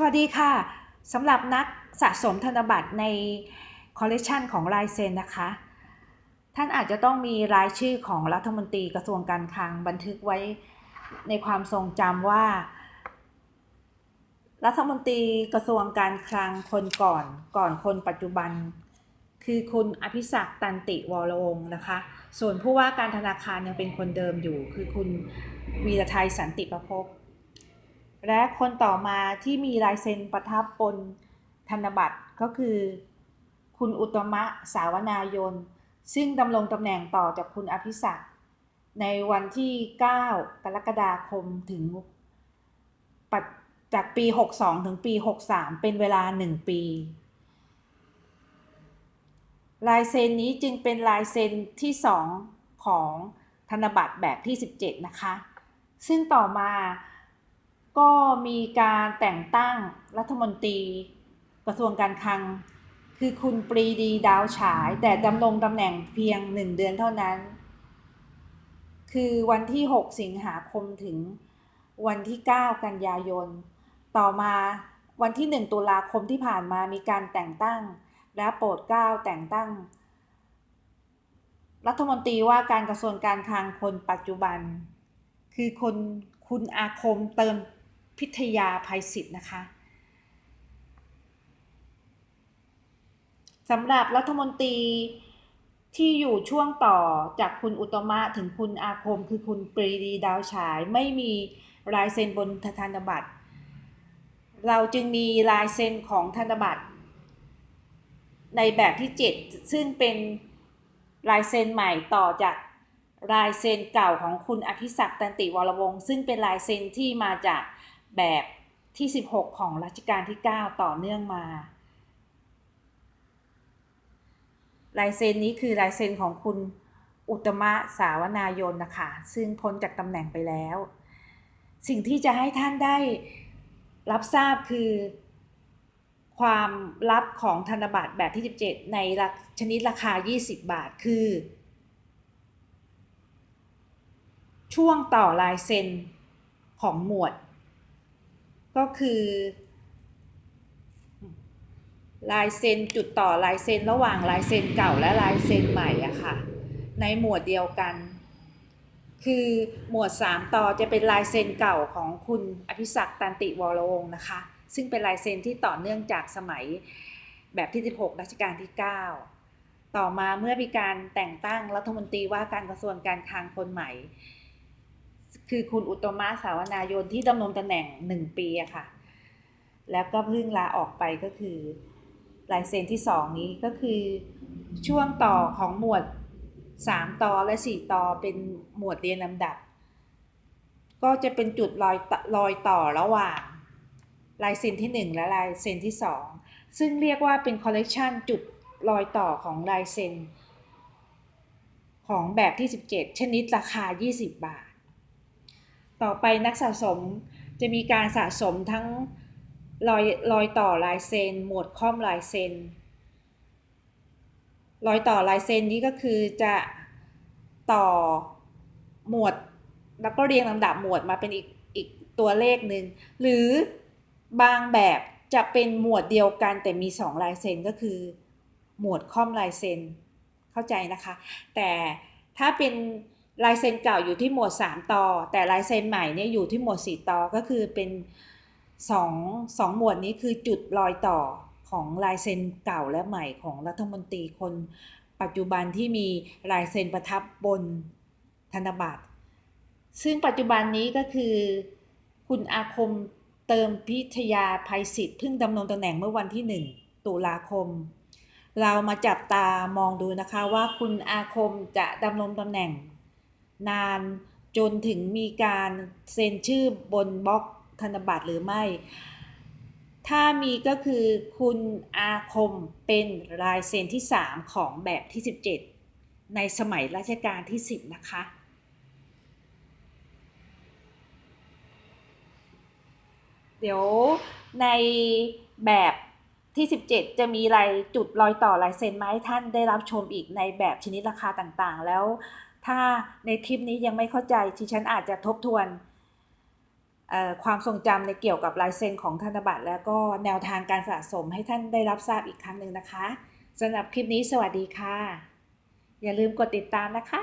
สวัสดีค่ะสำหรับนักสะสมธนบัตรในคอลเลกชันของลายเซ็นนะคะ ท่านอาจจะต้องมีรายชื่อของรัฐมนตรีกระทรวงการคลังบันทึกไว้ในความทรงจำว่า รัฐมนตรีกระทรวงการคลังคนก่อนก่อนคนปัจจุบัน คือคุณอภิศักตันติวรวงศ์นะคะ ส่วนผู้ว่าการธนาคารยังเป็นคนเดิมอยู่ คือคุณวีรไทยสันติประพบ และคนต่อมาที่มีลายเซ็นประทับบนธนบัตรก็คือ คุณอุตมะสาวนายน ซึ่งดำรงตำแหน่งต่อจากคุณอภิศักดิ์ในวันที่ 9 กรกฎาคมถึงปัจจากปี 62 ถึงปี 63 เป็นเวลา 1 ปี ลายเซ็นนี้จึงเป็นลายเซ็นที่ 2 ของธนบัตรแบบที่ 17 นะคะ ซึ่งต่อมา มีการแต่งตั้งรัฐมนตรี กระทรวงการคลัง คือคุณปรีดีดาวฉาย แต่ดำรงตำแหน่งเพียง1เดือนเท่านั้น คือวันที่ 6 สิงหาคมถึงวันที่ 9 กันยายน ต่อมาวันที่ 1 ตุลาคมที่ผ่านมามีการแต่งตั้ง และโปรดเกล้าแต่งตั้ง รัฐมนตรีว่าการกระทรวงการคลังคนปัจจุบัน คือคนคุณอาคมเติม พิทยาภัยศิษย์นะคะสำหรับรัฐมนตรีที่อยู่ช่วงต่อจากคุณอุตมะถึงคุณอาคม คือคุณปรีดีดาวฉาย ไม่มีลายเซ็นบนธนบัตร เราจึงมีลายเซ็นของธนบัตร ในแบบที่ 7 ซึ่งเป็นลายเซ็นใหม่ต่อจากลายเซ็นเก่าของคุณอภิศักดิ์ตันติวรวงศ์ซึ่งเป็นลายเซ็นที่มาจาก แบบที่ 16 ของรัชกาลที่ 9 ต่อเนื่องมา ลายเซ็นนี้คือลายเซ็นของคุณอุตมะสาวนายนนะคะ ซึ่งพ้นจากตำแหน่งไปแล้ว สิ่งที่จะให้ท่านได้รับทราบคือ ความลับของธนบัตรแบบที่ 17 ในชนิดราคา 20 บาทคือ ช่วงต่อลายเซ็นของหมวด ก็คือ ลายเซ็นจุดต่อลายเซ็นระหว่างลายเซ็นเก่าและลายเซ็นใหม่อะค่ะ ในหมวดเดียวกัน คือหมวด 3 ต่อจะเป็นลายเซ็นเก่าของคุณอภิศักดิ์ตันติวรวงศ์นะคะ ซึ่งเป็นลายเซ็นที่ต่อเนื่องจากสมัยแบบที่ 16 รัชกาลที่ 9 ต่อมาเมื่อมีการแต่งตั้งรัฐมนตรีว่าการกระทรวงการคลังคนใหม่ คือคุณอุตมะสาวนายนที่ดำรงตำแหน่ง1ปีอะค่ะ แล้วก็เพิ่งลาออกไปก็คือลายเซ็นที่2นี้ก็คือช่วงต่อของหมวด3ต่อและ4ต่อเป็นหมวดเรียนลำดับ ก็จะเป็นจุดรอยรอยต่อระหว่างลายเซ็นที่1และลายเซ็นที่2ซึ่งเรียกว่าเป็นคอลเลกชันจุดรอยต่อของลายเซ็นของแบบที่ 17 ชนิดราคา 20 บาท ต่อไปนักสะสมจะมีการสะสมทั้งรอยรอยต่อลายเซ็นหมวดค่อมลายเซ็นรอยต่อลายเซ็นนี้ก็คือจะต่อหมวด แล้วก็เรียงลำดับหมวดมาเป็นอีกอีกตัวเลขหนึ่งหรือบางแบบจะเป็นหมวดเดียวกันแต่มี 2 ลายเซ็นก็คือ หมวดค่อมลายเซ็นเข้าใจนะคะ แต่ถ้าเป็น ลายเซ็นเก่าอยู่ที่หมวด 3 ต่อ แต่ลายเซ็นใหม่เนี่ยอยู่ที่หมวด 4 ต่อ ก็คือเป็น2 2หมวดนี้คือจุดรอยต่อของลายเซ็นเก่าและใหม่ของรัฐมนตรีคนปัจจุบันที่มีลายเซ็นประทับบนธนบัตร ซึ่งปัจจุบันนี้ก็คือ คุณอาคมเติมพิทยาภัยศิษย์เพิ่งดำรงตำแหน่งเมื่อวันที่ 1 ตุลาคม เรามาจับตามองดูนะคะว่าคุณอาคมจะดำรงตำแหน่ง นานจนถึงมีการเซ็นชื่อบนบล็อกธนบัตรหรือไม่ ถ้ามีก็คือคุณอาคมเป็นลายเซ็นที่ 3 ของแบบที่ 17 ในสมัยรัชกาลที่ 10 นะคะ เดี๋ยวในแบบที่ 17 จะมีลายจุดรอยต่อลายเซ็นมาให้ท่านได้รับชมอีกในแบบชนิดราคาต่างๆ แล้ว ถ้าในคลิปนี้ยังไม่เข้าใจที่ฉันอาจจะทบทวนความทรงจำในเกี่ยวกับลายเซ็นของธนบัตร แล้วก็แนวทางการสะสมให้ท่านได้รับทราบอีกครั้งหนึ่งนะคะสำหรับคลิปนี้สวัสดีค่ะ อย่าลืมกดติดตามนะคะ